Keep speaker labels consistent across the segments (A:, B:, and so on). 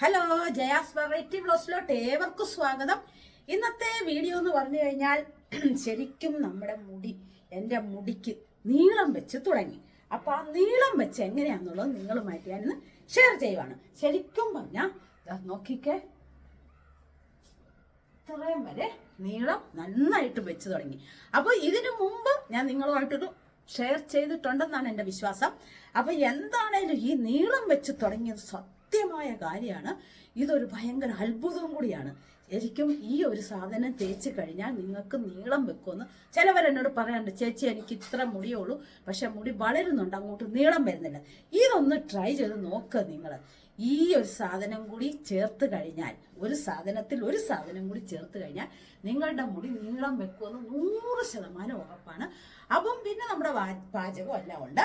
A: Hello Jaya's variety ബ്ലോസിലോട്ട് ഏവർക്കും സ്വാഗതം. ഇന്നത്തെ വീഡിയോ എന്ന് പറഞ്ഞു കഴിഞ്ഞാൽ ശരിക്കും നമ്മുടെ മുടി എന്റെ മുടിക്ക് നീളം വെച്ച് തുടങ്ങി. അപ്പൊ ആ നീളം വെച്ച് എങ്ങനെയാണെന്നുള്ളത് നിങ്ങളുമായിട്ട് ഞാനിന്ന് ഷെയർ ചെയ്യുവാണ്. ശരിക്കും പറഞ്ഞാൽ നോക്കിക്കേ. ഇത്രയും വരെ നീളം നന്നായിട്ട് വെച്ച് തുടങ്ങി. അപ്പോൾ ഇതിനു മുമ്പ് ഞാൻ നിങ്ങളുമായിട്ടൊരു ഷെയർ ചെയ്തിട്ടുണ്ടെന്നാണ് എന്റെ വിശ്വാസം. അപ്പോൾ എന്താണേലും ഈ നീളം വെച്ച് തുടങ്ങിയത് സത്യമായ കാര്യമാണ്. ഇതൊരു ഭയങ്കര അത്ഭുതവും കൂടിയാണ്. ശരിക്കും ഈ ഒരു സാധനം തേച്ച് കഴിഞ്ഞാൽ നിങ്ങൾക്ക് നീളം വെക്കുമെന്ന് ചിലവരെന്നോട് പറയാറുണ്ട് ചേച്ചി എനിക്ക് ഇത്ര മുടിയുള്ളൂ പക്ഷെ മുടി വളരുന്നുണ്ട് അങ്ങോട്ട് നീളം വരുന്നില്ല. ഇതൊന്ന് ട്രൈ ചെയ്ത് നോക്കുക നിങ്ങൾ ഈ ഒരു സാധനം കൂടി ചേർത്ത് കഴിഞ്ഞാൽ ഒരു സാധനത്തിൽ ഒരു സാധനം കൂടി ചേർത്ത് കഴിഞ്ഞാൽ നിങ്ങളുടെ മുടി നീളം വെക്കുമെന്ന് നൂറ് ശതമാനം ഉറപ്പാണ്. അപ്പം പിന്നെ നമ്മുടെ പാചകം എല്ലാം ഉണ്ട്.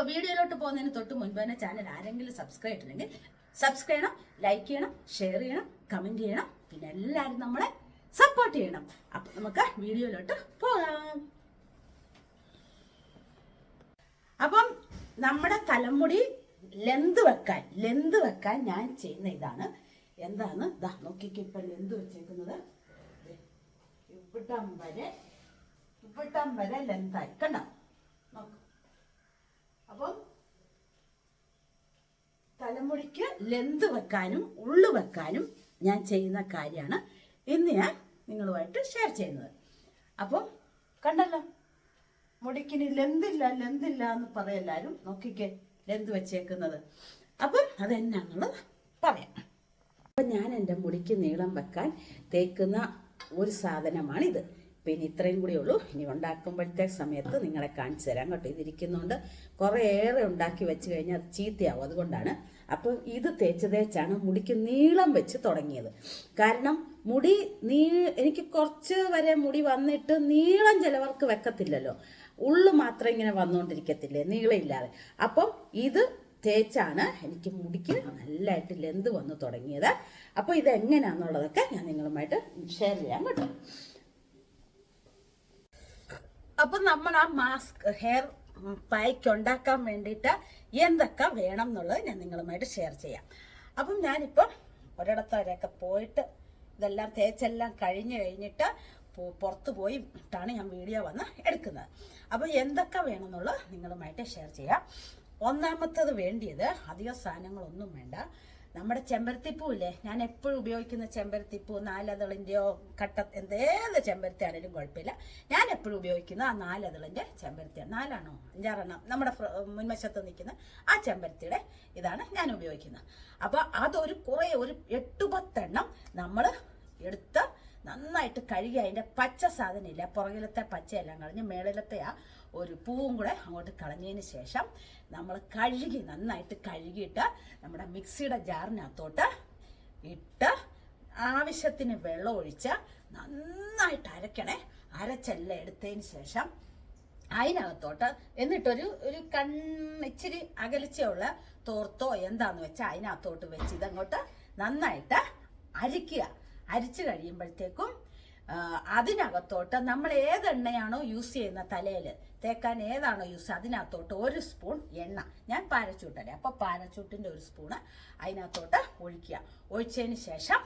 A: അപ്പൊ വീഡിയോയിലോട്ട് പോകുന്നതിന് തൊട്ട് മുൻപ് തന്നെ ചാനൽ ആരെങ്കിലും സബ്സ്ക്രൈബ് ചെയ്തിട്ടുണ്ടെങ്കിൽ സബ്സ്ക്രൈബ് ചെയ്യണം ലൈക്ക് ചെയ്യണം ഷെയർ ചെയ്യണം കമന്റ് ചെയ്യണം. പിന്നെ എല്ലാവരും നമ്മളെ സപ്പോർട്ട് ചെയ്യണം. അപ്പൊ നമുക്ക് വീഡിയോയിലോട്ട് പോകാം. അപ്പം നമ്മുടെ തലമുടി ലെന്ത് വെക്കാൻ ലെന്ത് വെക്കാൻ ഞാൻ ചെയ്യുന്ന ഇതാണ്. എന്താണ്? ദാ നോക്കിക്ക് ഇപ്പൊ ലെന്ത് വെച്ചേക്കുന്നത്. ഇപ്പിട്ടം വരെ ഇവിടം വരെ ലെന്തായി കണ്ടോ? നോക്ക്. അപ്പം തലമുടിക്ക് ലെന്ത് വെക്കാനും ഉള്ളു വെക്കാനും ഞാൻ ചെയ്യുന്ന കാര്യമാണ് ഇന്ന് ഞാൻ നിങ്ങളുമായിട്ട് ഷെയർ ചെയ്യുന്നത്. അപ്പം കണ്ടല്ലോ മുടിക്കിന് ലെന്തില്ല ലെന്തില്ല എന്ന് പറയെല്ലാരും നോക്കിക്കേ ലെന്ത് വെച്ചേക്കുന്നത്. അപ്പം അതെന്നാന്നുള്ളത് പറയാം. അപ്പം ഞാൻ എന്റെ മുടിക്ക് നീളം വെക്കാൻ തേക്കുന്ന ഒരു സാധനമാണിത്. പിന്നെ ഇത്രയും കൂടി ഉള്ളൂ. ഇനി ഉണ്ടാക്കുമ്പോഴത്തെ സമയത്ത് നിങ്ങളെ കാണിച്ചു തരാം കേട്ടോ. ഇതിരിക്കുന്നതുകൊണ്ട് കുറേയേറെ ഉണ്ടാക്കി വെച്ച് കഴിഞ്ഞാൽ അത് ചീത്തയാവും അതുകൊണ്ടാണ്. അപ്പം ഇത് തേച്ച് തേച്ചാണ് മുടിക്ക് നീളം വെച്ച് തുടങ്ങിയത്. കാരണം മുടി നീ എനിക്ക് കുറച്ച് വരെ മുടി വന്നിട്ട് നീളം ചിലവർക്ക് വെക്കത്തില്ലല്ലോ. ഉള്ളു മാത്രം ഇങ്ങനെ വന്നുകൊണ്ടിരിക്കത്തില്ലേ നീളമില്ലാതെ. അപ്പം ഇത് തേച്ചാണ് എനിക്ക് മുടിക്ക് നല്ലതായിട്ട് ലെന്ത് വന്ന് തുടങ്ങിയത്. അപ്പോൾ ഇത് എങ്ങനെയാണെന്നുള്ളതൊക്കെ ഞാൻ നിങ്ങളുമായിട്ട് ഷെയർ ചെയ്യാൻ കേട്ടോ. അപ്പൊ നമ്മൾ ആ മാസ്ക് ഹെയർ പായ്ക്ക് ഉണ്ടാക്കാൻ വേണ്ടിയിട്ട് എന്തൊക്കെ വേണം എന്നുള്ളത് ഞാൻ നിങ്ങളുമായിട്ട് ഷെയർ ചെയ്യാം. അപ്പം ഞാനിപ്പം ഒരിടത്ത് വരെയൊക്കെ പോയിട്ട് ഇതെല്ലാം തേച്ചെല്ലാം കഴിഞ്ഞ് കഴിഞ്ഞിട്ട് പുറത്തു പോയി ഇട്ടാണ് ഞാൻ വീഡിയോ വന്ന് എടുക്കുന്നത്. അപ്പോൾ എന്തൊക്കെ വേണം എന്നുള്ളത് നിങ്ങളുമായിട്ട് ഷെയർ ചെയ്യാം. ഒന്നാമത്തത് വേണ്ടിയത് അധിക സാധനങ്ങളൊന്നും വേണ്ട. നമ്മുടെ ചെമ്പരത്തിപ്പൂ ഇല്ലേ ഞാൻ എപ്പോഴും ഉപയോഗിക്കുന്ന ചെമ്പരത്തിപ്പൂ നാലതളിന്റെയോ കട്ട എന്തേത് ചെമ്പരത്തി ആണെങ്കിലും കുഴപ്പമില്ല. ഞാൻ എപ്പോഴും ഉപയോഗിക്കുന്ന ആ നാലതളിന്റെ ചെമ്പരത്തിയാണ്. നാലാണോ? അഞ്ചാറെണ്ണം. നമ്മുടെ മുൻവശത്ത് നിൽക്കുന്ന ആ ചെമ്പരത്തിയുടെ ഇതാണ് ഞാൻ ഉപയോഗിക്കുന്നത്. അപ്പോൾ അതൊരു കുറേ ഒരു എട്ട് പത്തെണ്ണം നമ്മൾ നന്നായിട്ട് കഴുകി അതിന്റെ പച്ച സാധനമില്ല. പുറകിലത്തെ പച്ചയെല്ലാം. കളഞ്ഞ് മേളിലത്തെ ആ ഒരു പൂവും കൂടെ അങ്ങോട്ട് കളഞ്ഞതിന് ശേഷം നമ്മൾ കഴുകി നന്നായിട്ട് കഴുകിയിട്ട് നമ്മുടെ മിക്സിയുടെ ജാറിനകത്തോട്ട് ഇട്ട് ആവശ്യത്തിന് വെള്ളം ഒഴിച്ച് നന്നായിട്ട് അരക്കണേ അരച്ചെല്ലാം എടുത്തതിന് ശേഷം അതിനകത്തോട്ട് എന്നിട്ടൊരു ഒരു കണ്ണ് ഇച്ചിരി അകലിച്ചുള്ള തോർത്തോ എന്താന്ന് വെച്ചാൽ അതിനകത്തോട്ട് വെച്ച് ഇതങ്ങോട്ട് നന്നായിട്ട് അരിക്കുക. അരിച്ചു കഴിയുമ്പോഴത്തേക്കും അതിനകത്തോട്ട് നമ്മൾ ഏത് എണ്ണയാണോ യൂസ് ചെയ്യുന്ന തലയിൽ തേക്കാൻ ഏതാണോ യൂസ് അതിനകത്തോട്ട് ഒരു സ്പൂൺ എണ്ണ. ഞാൻ പാരച്ചൂട്ടല്ലേ? അപ്പോൾ പാരച്ചൂട്ടിന്റെ ഒരു സ്പൂണ് അതിനകത്തോട്ട് ഒഴിക്കുക. ഒഴിച്ചതിന് ശേഷം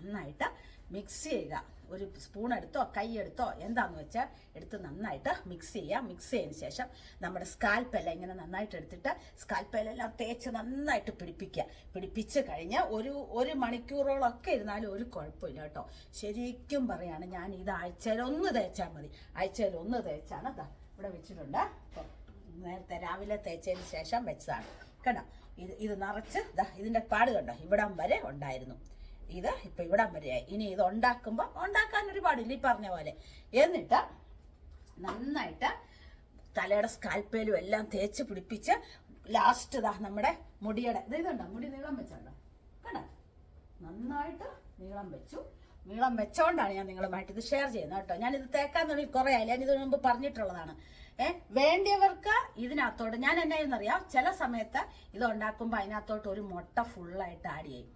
A: നന്നായിട്ട് മിക്സ് ചെയ്യുക. ഒരു സ്പൂൺ എടുത്തോ കൈ എടുത്തോ എന്താന്ന് വെച്ചാൽ എടുത്ത് നന്നായിട്ട് മിക്സ് ചെയ്യുക. മിക്സ് ചെയ്തതിന് ശേഷം നമ്മുടെ സ്കാൽപ്പെല്ലാം ഇങ്ങനെ നന്നായിട്ട് എടുത്തിട്ട് സ്കാൽപ്പെല്ലാം തേച്ച് നന്നായിട്ട് പിടിപ്പിക്കുക. പിടിപ്പിച്ച് കഴിഞ്ഞ് ഒരു ഒരു മണിക്കൂറോളമൊക്കെ ഇരുന്നാലും ഒരു കുഴപ്പമില്ല കേട്ടോ. ശരിക്കും പറയാണ് ഞാൻ ഇത് ആഴ്ചയിൽ ഒന്ന് തേച്ചാൽ മതി. ആഴ്ചയിൽ ഒന്ന് തേച്ചാണ് ഇവിടെ വെച്ചിട്ടുണ്ട്. നേരത്തെ രാവിലെ തേച്ചതിന് ശേഷം വെച്ചതാണ്. കണ്ടോ? ഇത് ഇത് നിറച്ച് ഇതിന്റെ പാട് കണ്ടോ? ഇവിടം വരെ ഉണ്ടായിരുന്നു. ഇത് ഇപ്പൊ ഇവിടം വരെയായി ഇനി ഇത് ഉണ്ടാക്കുമ്പോൾ ഉണ്ടാക്കാൻ ഒരുപാടില്ല ഈ പറഞ്ഞ പോലെ. എന്നിട്ട് നന്നായിട്ട് തലയുടെ സ്കാൽപ്പേലും എല്ലാം തേച്ച് പിടിപ്പിച്ച് ലാസ്റ്റ് ഇതാ നമ്മുടെ മുടിയുടെ ഇത് ഇതുണ്ടോ? മുടി നീളം വെച്ചുണ്ടോ? കണ്ടോ? നന്നായിട്ട് നീളം വെച്ചു. നീളം വെച്ചോണ്ടാണ് ഞാൻ നിങ്ങളുമായിട്ട് ഇത് ഷെയർ ചെയ്യുന്നത് കേട്ടോ. ഞാൻ ഇത് തേക്കാൻ തുടങ്ങി കുറേ ആയില്ല ഞാൻ ഇതിനു മുമ്പ് പറഞ്ഞിട്ടുള്ളതാണ്. ഏഹ് വേണ്ടിയവർക്ക് ഇതിനകത്തോട്ട് ഞാൻ എന്നായെന്നറിയാം ചില സമയത്ത് ഇത് ഉണ്ടാക്കുമ്പോൾ അതിനകത്തോട്ട് ഒരു മുട്ട ഫുള്ളായിട്ട് ആഡ് ചെയ്യും.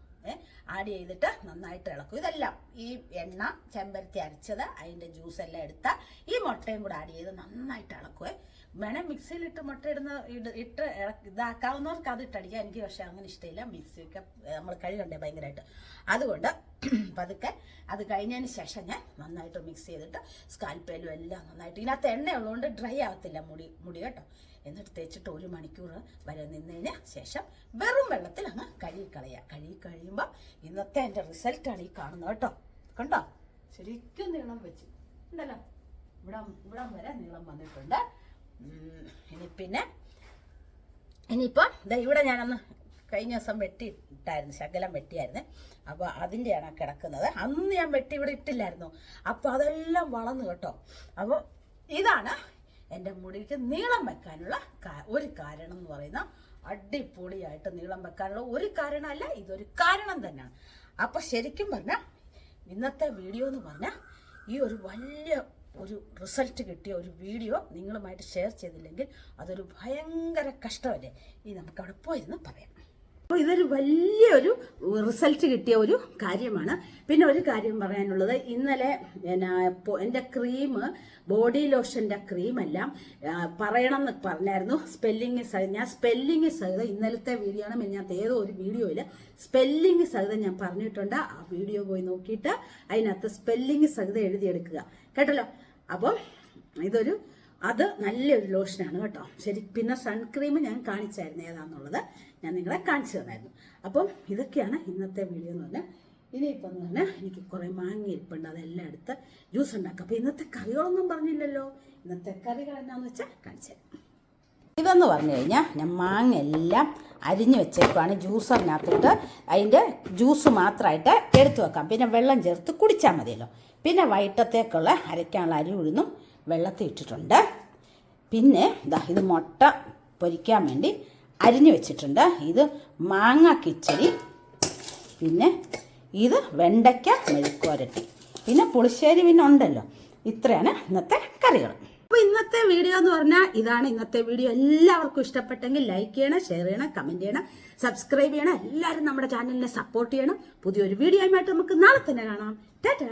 A: ആഡ് ചെയ്തിട്ട് നന്നായിട്ട് ഇളക്കും. ഇതെല്ലാം ഈ എണ്ണ ചെമ്പരത്തി അരച്ചത് അതിന്റെ ജ്യൂസ് എല്ലാം എടുത്ത ഈ മുട്ടയും കൂടെ ആഡ് ചെയ്ത് നന്നായിട്ട് ഇളക്കുവേ. വേണേൽ മിക്സിയിലിട്ട് മുട്ട ഇടുന്ന ഇട്- ഇട്ട് ഇതാക്കാവുന്നവർക്ക് അത് ഇട്ടടിക്കാം. എനിക്ക് പക്ഷെ അങ്ങനെ ഇഷ്ടമില്ല. മിക്സിയൊക്കെ നമ്മൾ കഴുകണ്ടേ ഭയങ്കരമായിട്ട് അതുകൊണ്ട് പതുക്കെ അത് കഴിഞ്ഞതിന് ശേഷം ഞാൻ നന്നായിട്ട് മിക്സ് ചെയ്തിട്ട് സ്കാൽപ്പേലും എല്ലാം നന്നായിട്ട്. ഇതിനകത്ത് എണ്ണ ഉള്ളതുകൊണ്ട് ഡ്രൈ ആവത്തില്ല മുടി മുടി കേട്ടോ. എന്നിട്ട് തേച്ചിട്ട് ഒരു മണിക്കൂർ വരെ നിന്നതിന് ശേഷം വെറും വെള്ളത്തിൽ അങ്ങ് കഴുകി കളയുക. കഴുകി കഴിയുമ്പോൾ ഇന്നത്തെ എന്റെ റിസൾട്ടാണ് ഈ കാണുന്നത് കേട്ടോ. കണ്ടോ? ശരിക്കും നീളം വെച്ച്. ഉണ്ടല്ലോ? ഇവിടെ ഇവിടം വരെ നീളം വന്നിട്ടുണ്ട്. ഇനി പിന്നെ ഇനിയിപ്പം ഇവിടെ ഞാനന്ന് കഴിഞ്ഞ ദിവസം വെട്ടി ഇട്ടായിരുന്നു ശകലം വെട്ടിയായിരുന്നു. അപ്പോൾ അതിന്റെയാണ് കിടക്കുന്നത്. അന്ന് ഞാൻ വെട്ടി ഇവിടെ ഇട്ടില്ലായിരുന്നു. അപ്പോൾ അതെല്ലാം വളർന്നു കേട്ടോ. അപ്പോൾ ഇതാണ് എന്റെ മുടിക്ക് നീളം വെക്കാനുള്ള ഒരു കാരണം എന്ന് പറയുന്ന അടിപൊളിയായിട്ട് നീളം വെക്കാനുള്ള ഒരു കാരണമല്ല ഇതൊരു കാരണം തന്നെയാണ്. അപ്പോൾ ശരിക്കും പറഞ്ഞാൽ ഇന്നത്തെ വീഡിയോ എന്ന് പറഞ്ഞാൽ ഈ ഒരു വലിയ ഒരു റിസൾട്ട് കിട്ടിയ ഒരു വീഡിയോ നിങ്ങളുമായിട്ട് ഷെയർ ചെയ്തില്ലെങ്കിൽ അതൊരു ഭയങ്കര കഷ്ടമല്ലേ? ഇനി നമുക്ക് അവിടെ പോയിരുന്ന് പറയാം. അപ്പോൾ ഇതൊരു വലിയൊരു റിസൾട്ട് കിട്ടിയ ഒരു കാര്യമാണ്. പിന്നെ ഒരു കാര്യം പറയാനുള്ളത് ഇന്നലെ എന്റെ ക്രീം ബോഡി ലോഷന്റെ ക്രീമെല്ലാം പറയണം എന്ന് പറഞ്ഞായിരുന്നു. സ്പെല്ലിങ് സഹിതം ഞാൻ സ്പെല്ലിങ് സഹിതം ഇന്നലത്തെ വീഡിയോ ആണ് ഞാൻ ഏതോ ഒരു വീഡിയോയിൽ സ്പെല്ലിങ് സഹിതം ഞാൻ പറഞ്ഞിട്ടുണ്ട്. ആ വീഡിയോ പോയി നോക്കിയിട്ട് അതിനകത്ത് സ്പെല്ലിങ് സഹിതം എഴുതിയെടുക്കുക. കേട്ടല്ലോ? അപ്പോൾ ഇതൊരു അത് നല്ലൊരു ലോഷനാണ് കേട്ടോ. ശരി പിന്നെ സൺക്രീം ഞാൻ കാണിച്ചായിരുന്നു ഏതാണെന്നുള്ളത് ഞാൻ നിങ്ങളെ കാണിച്ചു തന്നായിരുന്നു. അപ്പം ഇതൊക്കെയാണ് ഇന്നത്തെ വീഡിയോ എന്ന് പറഞ്ഞാൽ ഇനിയിപ്പോൾ എന്ന് പറഞ്ഞാൽ എനിക്ക് കുറേ മാങ്ങ ഇരിപ്പുണ്ട് അതെല്ലാം എടുത്ത് ജ്യൂസ് ഉണ്ടാക്കാം. അപ്പോൾ ഇന്നത്തെ കറികളൊന്നും പറഞ്ഞില്ലല്ലോ. ഇന്നത്തെ കറികൾ എന്താണെന്ന് വെച്ചാൽ കാണിച്ചു ഇതെന്ന് പറഞ്ഞു കഴിഞ്ഞാൽ ഞാൻ മാങ്ങ എല്ലാം അരിഞ്ഞു വെച്ചേക്കുവാണ് ജ്യൂസറിനകത്തിട്ട് അതിന്റെ ജ്യൂസ് മാത്രമായിട്ട് എടുത്തു വെക്കാം. പിന്നെ വെള്ളം ചേർത്ത് കുടിച്ചാൽ മതിയല്ലോ. പിന്നെ വൈകിട്ടത്തേക്കുള്ള അരയ്ക്കാനുള്ള അരി ഉഴുന്നും വെള്ളത്തിൽ ഇട്ടിട്ടുണ്ട്. പിന്നെ ഇതാ ഇത് മുട്ട പൊരിക്കാൻ വേണ്ടി അരിഞ്ഞു വെച്ചിട്ടുണ്ട്. ഇത് മാങ്ങ കിച്ചടി. പിന്നെ ഇത് വെണ്ടയ്ക്ക മെഴുക്കുവരട്ടി. പിന്നെ പുളിശ്ശേരി പിന്നെ ഉണ്ടല്ലോ. ഇത്രയാണ് ഇന്നത്തെ കറികൾ. അപ്പോൾ ഇന്നത്തെ വീഡിയോ എന്ന് പറഞ്ഞാൽ ഇതാണ് ഇന്നത്തെ വീഡിയോ. എല്ലാവർക്കും ഇഷ്ടപ്പെട്ടെങ്കിൽ ലൈക്ക് ചെയ്യണം ഷെയർ ചെയ്യണം കമന്റ് ചെയ്യണം സബ്സ്ക്രൈബ് ചെയ്യണം. എല്ലാവരും നമ്മുടെ ചാനലിനെ സപ്പോർട്ട് ചെയ്യണം. പുതിയൊരു വീഡിയോ ആയിട്ട് നമുക്ക് നാളെ തന്നെ കാണാം. ടാറ്റാ.